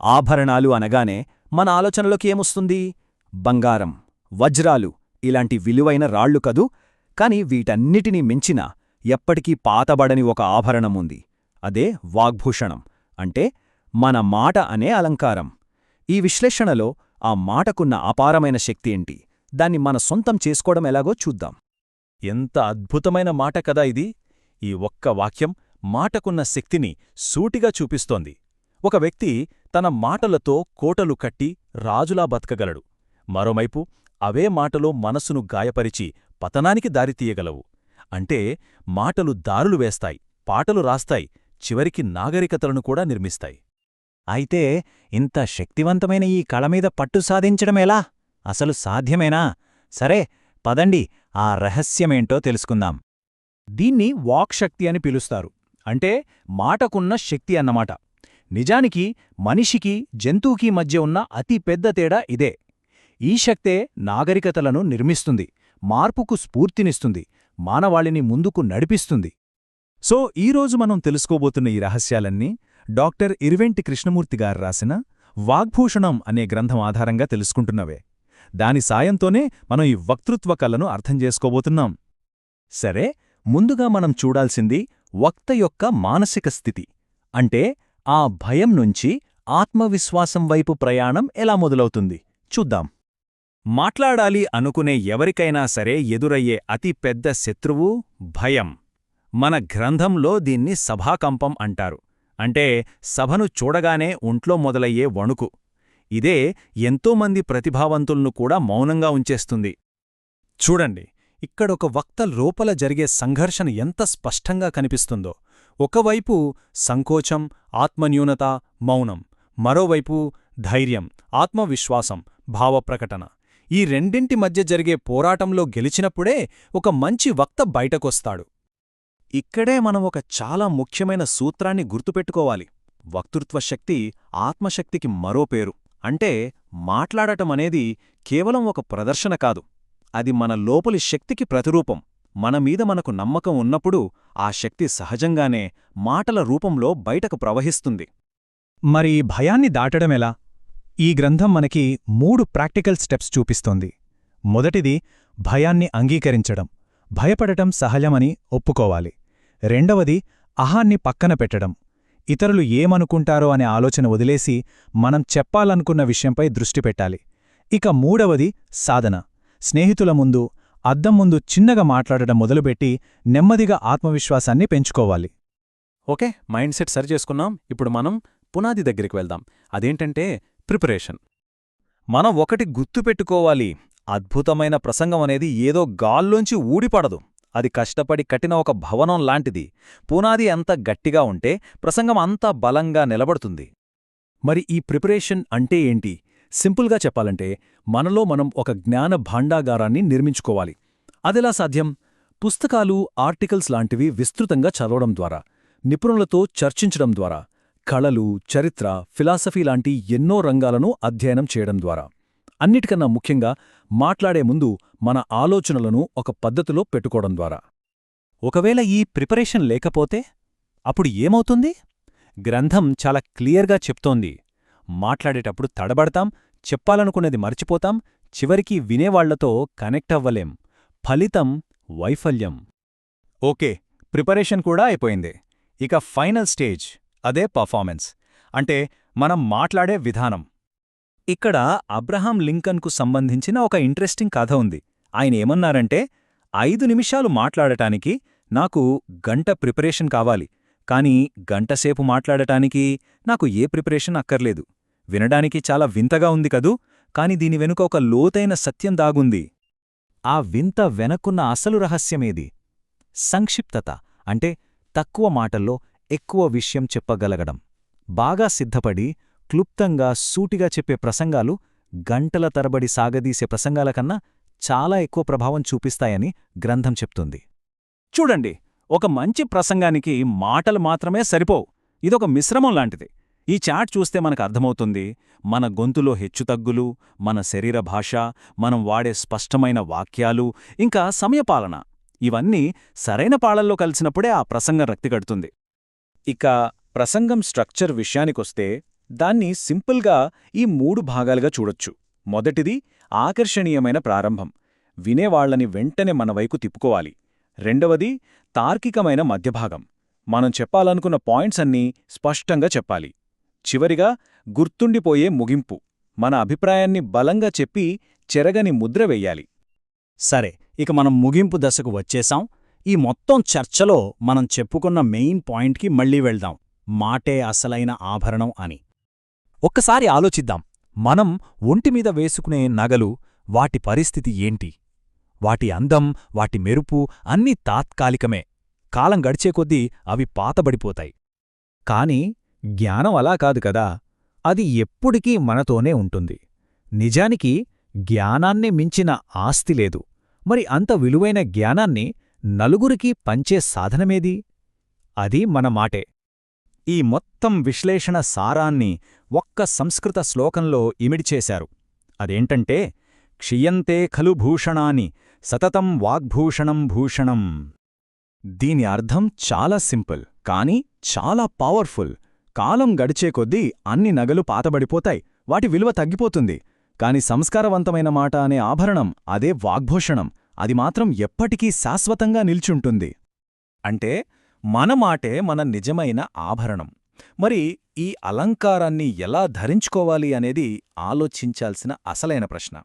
ఆభరణాలు అనగానే మన ఆలోచనలోకి ఏమొస్తుంది? బంగారం వజ్రాలు ఇలాంటి విలువైన రాళ్ళు కదూ? కాని వీటన్నిటినీ మించిన ఎప్పటికీ పాతబడని ఒక ఆభరణముంది అదే వాగ్భూషణం. అంటే మన మాట అనే అలంకారం. ఈ విశ్లేషణలో ఆ మాటకున్న అపారమైన శక్తి ఏంటి? దాన్ని మన సొంతం చేసుకోవడం ఎలాగో చూద్దాం. ఎంత అద్భుతమైన మాట కదా ఇది! ఈ ఒక్క వాక్యం మాటకున్న శక్తిని సూటిగా చూపిస్తోంది. ఒక వ్యక్తి తన మాటలతో కోటలు కట్టి రాజులా బతకగలడు. మరోవైపు అవే మాటలు మనసును గాయపరిచి పతనానికి దారితీయగలవు అంటే మాటలు దారులు వేస్తాయి పాటలు రాస్తాయి చివరికి నాగరికతలను కూడా నిర్మిస్తాయి. అయితే ఇంత శక్తివంతమైన ఈ కళమీద పట్టు సాధించడమేలా అసలు సాధ్యమేనా? సరే పదండి ఆ రహస్యమేంటో తెలుసుకుందాం. దీన్ని వాక్శక్తి అని పిలుస్తారు. అంటే మాటకున్న శక్తి అన్నమాట. నిజానికి మనిషికి జంతువుకి మధ్య ఉన్న అతి పెద్ద తేడా ఇదే. ఈ శక్తే నాగరికతలను నిర్మిస్తుంది మార్పుకు స్ఫూర్తినిస్తుంది మానవాళిని ముందుకు నడిపిస్తుంది. సో ఈరోజు మనం తెలుసుకోబోతున్న ఈ రహస్యాలన్నీ డాక్టర్ ఇర్వెంటి కృష్ణమూర్తి గారు రాసిన వాగ్భూషణం అనే గ్రంథం ఆధారంగా తెలుసుకుంటున్నవే. దాని సాయంతోనే మనం ఈ వక్తృత్వ కళను అర్థం చేసుకోబోతున్నాం. సరే ముందుగా మనం చూడాల్సింది వక్త యొక్క మానసిక స్థితి. అంటే ఆ భయం నుంచి ఆత్మవిశ్వాసం వైపు ప్రయాణం ఎలా మొదలవుతుంది? చూద్దాం. మాట్లాడాలి అనుకునే ఎవరికైనా సరే ఎదురయ్యే అతి పెద్ద శత్రువు భయం. మన గ్రంథంలో దీన్ని సభాకంపం అంటారు. అంటే సభను చూడగానే ఒంట్లో మొదలయ్యే వణుకు. ఇదే ఎంతోమంది ప్రతిభావంతులను కూడా మౌనంగా ఉంచేస్తుంది. చూడండి ఇక్కడొక వక్త లోపల జరిగే సంఘర్షణ ఎంత స్పష్టంగా కనిపిస్తుందో. ఒకవైపు సంకోచం ఆత్మన్యూనత మౌనం మరోవైపు ధైర్యం ఆత్మవిశ్వాసం భావప్రకటన. ఈ రెండింటి మధ్య జరిగే పోరాటంలో గెలిచినప్పుడే ఒక మంచి వక్త బయటకొస్తాడు. ఇక్కడే మనం ఒక చాలా ముఖ్యమైన సూత్రాన్ని గుర్తుపెట్టుకోవాలి. వక్తృత్వ శక్తి ఆత్మశక్తికి మరో పేరు. అంటే మాట్లాడటమనేది కేవలం ఒక ప్రదర్శన కాదు. అది మన లోపలి శక్తికి ప్రతిరూపం. మన మీద మనకు నమ్మకం ఉన్నప్పుడు ఆ శక్తి సహజంగానే మాటల రూపంలో బయటకు ప్రవహిస్తుంది. మరి భయాన్ని దాటడమెలా ఈ గ్రంథం మనకి మూడు ప్రాక్టికల్ స్టెప్స్ చూపిస్తోంది. మొదటిది భయాన్ని అంగీకరించడం. భయపడటం సహజమని ఒప్పుకోవాలి. రెండవది అహాన్ని పక్కన పెట్టడం. ఇతరులు ఏమనుకుంటారో అనే ఆలోచన వదిలేసి మనం చెప్పాలనుకున్న విషయంపై దృష్టి పెట్టాలి. ఇక మూడవది సాధన. స్నేహితుల ముందు అద్దం ముందు చిన్నగా మాట్లాడడం మొదలుపెట్టి నెమ్మదిగా ఆత్మవిశ్వాసాన్ని పెంచుకోవాలి. ఓకే మైండ్ సెట్ సరి చేసుకున్నాం. ఇప్పుడు మనం పునాది దగ్గరికి వెళ్దాం. అదేంటంటే ప్రిపరేషన్. మనం ఒకటి గుర్తుపెట్టుకోవాలి అద్భుతమైన ప్రసంగం అనేది ఏదో గాల్లోంచి ఊడిపడదు. అది కష్టపడి కట్టిన ఒక భవనం లాంటిది. పునాది అంత గట్టిగా ఉంటే ప్రసంగం అంతా బలంగా నిలబడుతుంది. మరి ఈ ప్రిపరేషన్ అంటే ఏంటి? సింపుల్గా చెప్పాలంటే మనలో మనం ఒక జ్ఞాన భాండాగారాన్ని నిర్మించుకోవాలి. అదెలా సాధ్యం? పుస్తకాలు ఆర్టికల్స్ లాంటివి విస్తృతంగా చదవడం ద్వారా నిపుణులతో చర్చించడం ద్వారా కళలు చరిత్ర ఫిలాసఫీ లాంటి ఎన్నో రంగాలను అధ్యయనం చేయడం ద్వారా. అన్నిటికన్నా ముఖ్యంగా మాట్లాడే ముందు మన ఆలోచనలను ఒక పద్ధతిలో పెట్టుకోవడం ద్వారా. ఒకవేళ ఈ ప్రిపరేషన్ లేకపోతే అప్పుడు ఏమవుతుంది? గ్రంథం చాలా క్లియర్గా చెప్తోంది. మాట్లాడేటప్పుడు తడబడతాం చెప్పాలనుకున్నది మర్చిపోతాం చివరికి వినేవాళ్ళతో కనెక్ట్ అవ్వలేం. ఫలితం వైఫల్యం. ఓకే ప్రిపరేషన్ కూడా అయిపోయింది. ఇక ఫైనల్ స్టేజ్ అదే పర్ఫార్మెన్స్. అంటే మనం మాట్లాడే విధానం. ఇక్కడ అబ్రహాం లింకన్కు సంబంధించిన ఒక ఇంట్రెస్టింగ్ కథ ఉంది. ఆయన ఏమన్నారంటే ఐదు నిమిషాలు మాట్లాడటానికి నాకు గంట ప్రిపరేషన్ కావాలి. కానీ గంటసేపు మాట్లాడటానికి నాకు ఏ ప్రిపరేషన్ అక్కర్లేదు. వినడానికి చాలా వింతగా ఉంది కదూ? కాని దీని వెనుక ఒక లోతైన సత్యం దాగుంది. ఆ వింత వెనకున్న అసలు రహస్యమేది? సంక్షిప్తత అంటే తక్కువ మాటల్లో ఎక్కువ విషయం చెప్పగలగడం. బాగా సిద్ధపడి క్లుప్తంగా సూటిగా చెప్పే ప్రసంగాలు గంటల తరబడి సాగదీసే ప్రసంగాల కన్నా చాలా ఎక్కువ ప్రభావం చూపిస్తాయని గ్రంథం చెప్తుంది. చూడండి ఒక మంచి ప్రసంగానికి మాటలు మాత్రమే సరిపోవు. ఇదొక మిశ్రమం లాంటిది. ఈ చాట్ చూస్తే మనకు అర్థమవుతుంది మన గొంతులో హెచ్చుతగ్గులు మన శరీర భాష మనం వాడే స్పష్టమైన వాక్యాలు ఇంకా సమయపాలన. ఇవన్నీ సరైన పాళల్లో కలిసినప్పుడే ఆ ప్రసంగం రక్తిగడుతుంది. ఇక ప్రసంగం స్ట్రక్చర్ విషయానికొస్తే దాన్ని సింపుల్గా ఈ మూడు భాగాలుగా చూడొచ్చు. మొదటిది ఆకర్షణీయమైన ప్రారంభం. వినేవాళ్ళని వెంటనే మన వైపు తిప్పుకోవాలి. రెండవది తార్కికమైన మధ్యభాగం. మనం చెప్పాలనుకున్న పాయింట్స్ అన్నీ స్పష్టంగా చెప్పాలి. చివరిగా గుర్తుండిపోయే ముగింపు. మన అభిప్రాయాన్ని బలంగా చెప్పి చెరగని ముద్ర వెయ్యాలి సరే ఇక మనం ముగింపు దశకు వచ్చేశాం. ఈ మొత్తం చర్చలో మనం చెప్పుకున్న మెయిన్ పాయింట్కి మళ్ళీ వెళ్దాం. మాటే అసలైన ఆభరణం అని. ఒక్కసారి ఆలోచిద్దాం. మనం ఒంటిమీద వేసుకునే నగలు వాటి పరిస్థితి ఏంటి? వాటి అందం వాటి మెరుపు అన్నీ తాత్కాలికమే. కాలం గడిచే కొద్దీ అవి పాతబడిపోతాయి. కాని జ్ఞానం అలా కాదు కదా అది ఎప్పుడికీ మనతోనే ఉంటుంది. నిజానికి జ్ఞానాన్ని మించిన ఆస్తి లేదు. మరి అంత విలువైన జ్ఞానాన్ని నలుగురికి పంచే సాధనమేది? అది మన మాటే. ఈ మొత్తం విశ్లేషణ సారాన్ని ఒక్క సంస్కృత శ్లోకంలో ఇమిడిచేశారు అదేంటంటే క్షియంతే ఖలు భూషణాని సతతం వాగ్భూషణం భూషణం. దీని అర్థం చాలా సింపుల్ కానీ చాలా పవర్ఫుల్. కాలం గడిచే కొద్దీ అన్ని నగలు పాతబడిపోతాయి వాటి విలువ తగ్గిపోతుంది. కాని సంస్కారవంతమైన మాట అనే ఆభరణం అదే వాగ్భూషణం. అది మాత్రం ఎప్పటికీ శాశ్వతంగా నిల్చుంటుంది. అంటే మన మాటే మన నిజమైన ఆభరణం. మరి ఈ అలంకారాన్ని ఎలా ధరించుకోవాలి అనేది ఆలోచించాల్సిన అసలైన ప్రశ్న.